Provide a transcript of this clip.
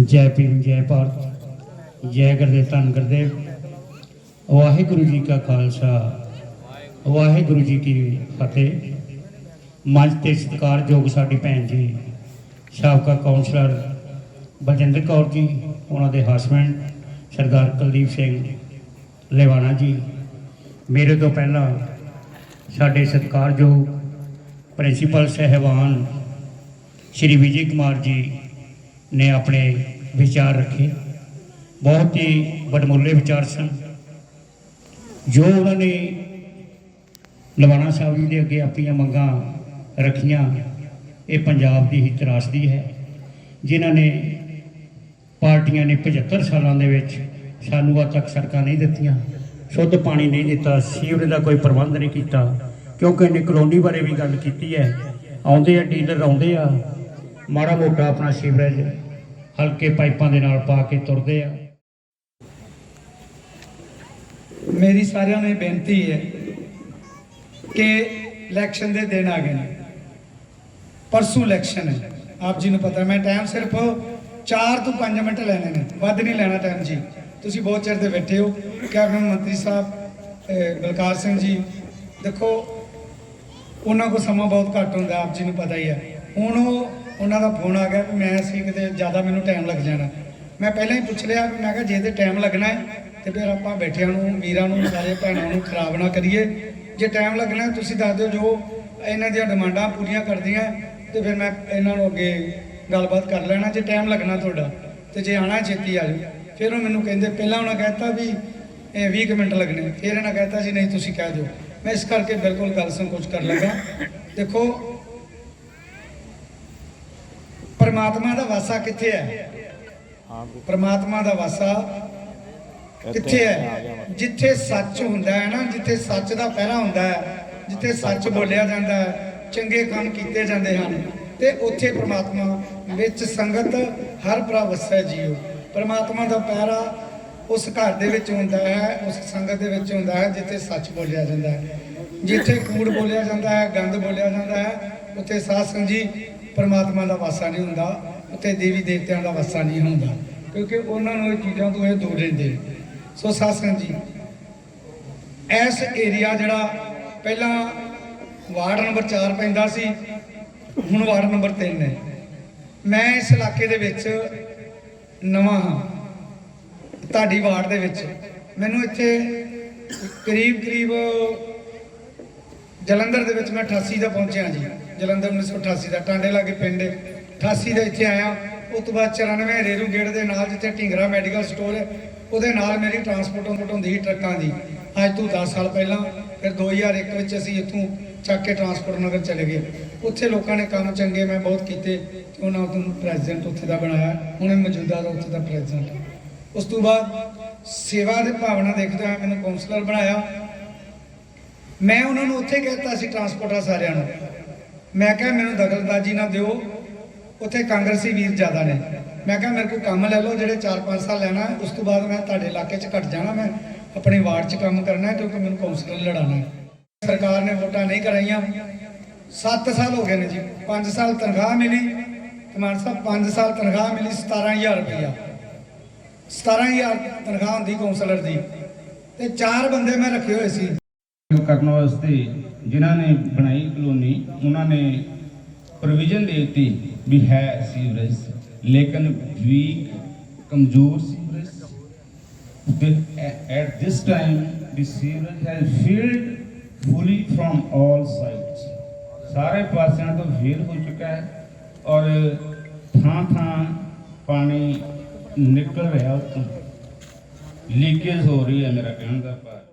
ਜੈ ਭੀਮ, ਜੈ ਭਾਰਤ, ਜੈ ਗੁਰਦੇਵ, ਧੰਨ ਗੁਰਦੇਵ। ਵਾਹਿਗੁਰੂ ਜੀ ਕਾ ਖਾਲਸਾ, ਵਾਹਿਗੁਰੂ ਜੀ ਕੀ ਫਤਿਹ। ਮੰਚ ਤੇ ਸਤਿਕਾਰਯੋਗ ਸਾਡੀ ਭੈਣ ਜੀ, ਸਾਬਕਾ ਕਾਉਂਸਲਰ ਬਜਿੰਦਰ ਕੌਰ ਜੀ, ਉਹਨਾਂ ਦੇ ਹਸਬੈਂਡ ਸਰਦਾਰ ਕੁਲਦੀਪ ਸਿੰਘ ਲੇਵਾਣਾ ਜੀ। ਮੇਰੇ ਤੋਂ ਪਹਿਲਾਂ ਸਾਡੇ ਸਤਿਕਾਰਯੋਗ ਪ੍ਰਿੰਸੀਪਲ ਸਹਿਬਾਨ ਸ਼੍ਰੀ ਵਿਜੇ ਕੁਮਾਰ ਜੀ ਨੇ ਆਪਣੇ ਵਿਚਾਰ ਰੱਖੇ। ਬਹੁਤ ਹੀ ਵਡਮੁੱਲੇ ਵਿਚਾਰ ਸਨ। ਜੋ ਉਹਨਾਂ ਨੇ ਲਵਾਣਾ ਸਾਹਿਬ ਜੀ ਦੇ ਅੱਗੇ ਆਪਣੀਆਂ ਮੰਗਾਂ ਰੱਖੀਆਂ, ਇਹ ਪੰਜਾਬ ਦੀ ਹੀ ਤਰਾਸਦੀ ਹੈ। ਜਿਨ੍ਹਾਂ ਨੇ ਪਾਰਟੀਆਂ ਨੇ 75 ਸਾਲਾਂ ਦੇ ਵਿੱਚ ਸਾਨੂੰ ਅੱਜ ਤੱਕ ਸੜਕਾਂ ਨਹੀਂ ਦਿੱਤੀਆਂ, ਸ਼ੁੱਧ ਪਾਣੀ ਨਹੀਂ ਦਿੱਤਾ, ਸੀਵਰੇਜ ਦਾ ਕੋਈ ਪ੍ਰਬੰਧ ਨਹੀਂ ਕੀਤਾ, ਕਿਉਂਕਿ ਇਹਨੇ ਕਲੋਨੀ ਬਾਰੇ ਵੀ ਗੱਲ ਕੀਤੀ ਹੈ। ਆਉਂਦੇ ਆ, ਡੀਲਰ ਆਉਂਦੇ ਆ ਮਾੜਾ ਮੋਟਾ ਆਪਣਾ ਸੀਵਰੇਜ ਹਲਕੇ ਪਾਈਪਾਂ ਦੇ ਨਾਲ ਪਾ ਕੇ ਤੁਰਦੇ ਆ। ਮੇਰੀ ਸਾਰਿਆਂ ਨੂੰ ਇਹ ਬੇਨਤੀ ਹੈ ਕਿ ਇਲੈਕਸ਼ਨ ਦੇ ਦਿਨ ਆ ਗਏ ਨੇ। ਪਰਸੋਂ ਇਲੈਕਸ਼ਨ ਹੈ। ਆਪ ਜੀ ਨੂੰ ਪਤਾ, ਮੈਂ ਟਾਈਮ ਸਿਰਫ 4 ਤੋਂ 5 ਮਿੰਟ ਲੈਣੇ ਨੇ। ਵੱਧ ਨਹੀਂ ਲੈਣਾ ਟਾਈਮ ਜੀ। ਤੁਸੀਂ ਬਹੁਤ ਚਿਰ ਦੇ ਬੈਠੇ ਹੋ। ਕੈਬਨਿਟ ਮੰਤਰੀ ਸਾਹਿਬ ਬਲਕਾਰ ਸਿੰਘ ਜੀ, ਦੇਖੋ, ਉਹਨਾਂ ਕੋਲ ਸਮਾਂ ਬਹੁਤ ਘੱਟ ਹੁੰਦਾ, ਆਪ ਜੀ ਨੂੰ ਪਤਾ ਹੀ ਹੈ। ਹੁਣ ਉਹ ਉਹਨਾਂ ਦਾ ਫੋਨ ਆ ਗਿਆ ਵੀ ਮੈਂ ਸੀ ਕਿਤੇ ਜ਼ਿਆਦਾ ਮੈਨੂੰ ਟਾਈਮ ਲੱਗ ਜਾਣਾ। ਮੈਂ ਪਹਿਲਾਂ ਹੀ ਪੁੱਛ ਲਿਆ ਵੀ ਮੈਂ ਕਿਹਾ ਜੇ ਤੇ ਟਾਈਮ ਲੱਗਣਾ ਹੈ, ਤੇ ਫਿਰ ਆਪਾਂ ਬੈਠਿਆਂ ਨੂੰ, ਵੀਰਾਂ ਨੂੰ, ਸਾਰੇ ਭੈਣਾਂ ਨੂੰ ਖਰਾਬ ਨਾ ਕਰੀਏ। ਜੇ ਟਾਈਮ ਲੱਗਣਾ ਤੁਸੀਂ ਦੱਸ ਦਿਓ ਜੋ ਇਹਨਾਂ ਦੀਆਂ ਡਿਮਾਂਡਾਂ ਪੂਰੀਆਂ ਕਰਦੀਆਂ ਤੇ ਫਿਰ ਮੈਂ ਇਹਨਾਂ ਨੂੰ ਅੱਗੇ ਗੱਲਬਾਤ ਕਰ ਲੈਣਾ ਜੇ ਟਾਈਮ ਲੱਗਣਾ ਤੁਹਾਡਾ। ਤੇ ਜੇ ਆਣਾ ਛੇਤੀ ਆ ਜਾਓ। ਫਿਰ ਉਹ ਮੈਨੂੰ ਕਹਿੰਦੇ, ਪਹਿਲਾਂ ਉਹਨਾਂ ਕਹਿਤਾ ਵੀ ਇਹ 20 ਕੁ ਮਿੰਟ ਲੱਗਣੇ। ਫਿਰ ਇਹਨਾਂ ਕਹਿਤਾ ਜੀ, ਨਹੀਂ, ਤੁਸੀਂ ਕਹਿ ਦਿਓ। ਮੈਂ ਇਸ ਕਰਕੇ ਬਿਲਕੁਲ ਗੱਲ ਸੰਕੋਚ ਕਰ ਲੱਗਾ। ਦੇਖੋ ਪਰਮਾਤਮਾ ਦਾ ਵਾਸਾ ਕਿੱਥੇ ਹੈ? ਪਰਮਾਤਮਾ ਦਾ ਵਾਸਾ ਕਿੱਥੇ ਹੈ? ਜਿੱਥੇ ਸੱਚ ਹੁੰਦਾ ਹੈ ਨਾ ਜਿੱਥੇ ਸੱਚ ਦਾ ਪਹਿਰਾ ਹੁੰਦਾ ਹੈ ਜਿੱਥੇ ਸੱਚ ਬੋਲਿਆ ਜਾਂਦਾ ਹੈ ਚੰਗੇ ਕੰਮ ਕੀਤੇ ਜਾਂਦੇ ਹਨ ਤੇ ਉੱਥੇ ਪ੍ਰਮਾਤਮਾ ਵਿੱਚ ਸੰਗਤ ਹਰ ਭਰਾ ਵਸੈ ਜੀਓ। ਪ੍ਰਮਾਤਮਾ ਦਾ ਪਹਿਰਾ ਉਸ ਘਰ ਦੇ ਵਿੱਚ ਹੁੰਦਾ ਹੈ ਉਸ ਸੰਗਤ ਦੇ ਵਿੱਚ ਹੁੰਦਾ ਹੈ ਜਿੱਥੇ ਸੱਚ ਬੋਲਿਆ ਜਾਂਦਾ ਹੈ। ਜਿੱਥੇ ਕੂੜ ਬੋਲਿਆ ਜਾਂਦਾ ਹੈ ਗੰਦ ਬੋਲਿਆ ਜਾਂਦਾ ਹੈ ਉੱਥੇ ਸਾਧ ਸੰਗਤ ਜੀ ਪਰਮਾਤਮਾ ਦਾ ਵਾਸਾ ਨਹੀਂ ਹੁੰਦਾ, ਉੱਥੇ ਦੇਵੀ ਦੇਵਤਿਆਂ ਦਾ ਵਾਸਾ ਨਹੀਂ ਹੁੰਦਾ, ਕਿਉਂਕਿ ਉਹਨਾਂ ਨੂੰ ਇਹ ਚੀਜ਼ਾਂ ਤੋਂ ਇਹ ਦੂਰ ਰਹਿੰਦੇ ਸੋ ਸਾਧ ਜੀ, ਇਸ ਏਰੀਆ ਜਿਹੜਾ ਪਹਿਲਾਂ ਵਾਰਡ ਨੰਬਰ 4 ਪੈਂਦਾ ਸੀ, ਹੁਣ ਵਾਰਡ ਨੰਬਰ 3 ਹੈ। ਮੈਂ ਇਸ ਇਲਾਕੇ ਦੇ ਵਿੱਚ ਨਵਾਂ ਹਾਂ, ਤੁਹਾਡੀ ਵਾਰਡ ਦੇ ਵਿੱਚ। ਮੈਨੂੰ ਇੱਥੇ ਕਰੀਬ ਕਰੀਬ ਜਲੰਧਰ ਦੇ ਵਿੱਚ ਮੈਂ 88 ਦਾ ਪਹੁੰਚਿਆ ਜੀ। ਜਲੰਧਰ 1988 ਦਾ, ਟਾਂਡੇ ਲਾਗੇ ਪਿੰਡ ਹੈ। 88 ਦਾ ਇੱਥੇ ਆਇਆ। ਉਸ ਤੋਂ ਬਾਅਦ 94 ਰੇਰੂ ਗੇੜ ਦੇ ਨਾਲ ਜਿੱਥੇ ਢਿੰਗਰਾ ਮੈਡੀਕਲ ਸਟੋਰ ਹੈ ਉਹਦੇ ਨਾਲ ਮੇਰੀ ਟਰਾਂਸਪੋਰਟ ਹੁੰਦੀ ਸੀ ਟਰੱਕਾਂ ਦੀ। ਅੱਜ ਤੋਂ 10 ਸਾਲ ਪਹਿਲਾਂ, ਫਿਰ 2001 ਵਿੱਚ ਅਸੀਂ ਇੱਥੋਂ ਚੱਕ ਕੇ ਟਰਾਂਸਪੋਰਟ ਨਗਰ ਚਲੇ ਗਏ। ਉੱਥੇ ਲੋਕਾਂ ਨੇ ਕੰਮ ਚੰਗੇ ਮੈਂ ਬਹੁਤ ਕੀਤੇ, ਤੇ ਉਹਨਾਂ ਨੂੰ ਪ੍ਰੈਜ਼ੀਡੈਂਟ ਉੱਥੇ ਦਾ ਬਣਾਇਆ। ਹੁਣ ਇਹ ਮੌਜੂਦਾ ਦਾ ਉੱਥੇ ਦਾ ਪ੍ਰੈਜ਼ੀਡੈਂਟ। ਉਸ ਤੋਂ ਬਾਅਦ ਸੇਵਾ ਦੇ ਭਾਵਨਾ ਦੇਖਦੇ ਹੋਏ ਮੈਨੂੰ ਕਾਉਂਸਲਰ ਬਣਾਇਆ। ਮੈਂ ਉਹਨਾਂ ਨੂੰ ਉੱਥੇ ਕਹਿਤਾ ਸੀ ਟਰਾਂਸਪੋਰਟਰ ਸਾਰਿਆਂ ਨੂੰ। ਮੈਂ ਕਿਹਾ, ਮੈਨੂੰ ਦਖਲਦਾਜ਼ੀ ਨਾ ਦਿਓ। ਉੱਥੇ ਕਾਂਗਰਸੀ ਵੀਰ ਜ਼ਿਆਦਾ ਨੇ। ਮੈਂ ਕਿਹਾ, ਮੇਰੇ ਕੋਲ ਕੰਮ ਲੈ ਲਓ, ਜਿਹੜੇ 4-5 ਸਾਲ ਲੈਣਾ, ਉਸ ਤੋਂ ਬਾਅਦ ਮੈਂ ਤੁਹਾਡੇ ਇਲਾਕੇ 'ਚ ਘਟ ਜਾਣਾ, ਮੈਂ ਆਪਣੇ ਵਾਰਡ 'ਚ ਕੰਮ ਕਰਨਾ ਕਿਉਂਕਿ ਮੈਨੂੰ ਕੌਂਸਲਰ ਲੜਾਣਾ ਸਰਕਾਰ ਨੇ ਵੋਟਾਂ ਨਹੀਂ ਕਰਾਈਆਂ। 7 ਸਾਲ ਹੋ ਗਏ ਨੇ ਜੀ। 5 ਸਾਲ ਤਨਖਾਹ ਮਿਲੀ। ਕਮਾਨ ਸਾਹਿਬ 5 ਸਾਲ ਤਨਖਾਹ ਮਿਲੀ 17000 ਰੁਪਇਆ 17000 ਤਨਖਾਹ ਹੁੰਦੀ ਕੌਂਸਲਰ ਦੀ। ਤੇ ਚਾਰ ਬੰਦੇ ਮੈਂ ਰੱਖੇ ਹੋਏ ਸੀ। ਕਰਨ ਵਾਸਤੇ ਜਿਨ੍ਹਾਂ ਨੇ ਬਣਾਈ ਕਲੋਨੀ, ਉਹਨਾਂ ਨੇ ਪ੍ਰੋਵੀਜ਼ਨ ਦੇ ਦਿੱਤੀ ਵੀ ਹੈ ਸੀਵਰੇਜ ਲੇਕਿਨ ਵੀਕ ਕਮਜ਼ੋਰ sewerage at this time, the sewerage has filled fully from all sides ਸਾਰੇ ਪਾਸਿਆਂ ਤੋਂ ਫੇਲ ਹੋ ਚੁੱਕਾ ਹੈ ਔਰ ਥਾਂ ਥਾਂ ਪਾਣੀ ਨਿਕਲ ਰਿਹਾ ਉੱਤੋਂ ਲੀਕੇਜ ਹੋ ਰਹੀ ਹੈ ਮੇਰਾ ਕਹਿਣ ਦਾ ਭਾਵ।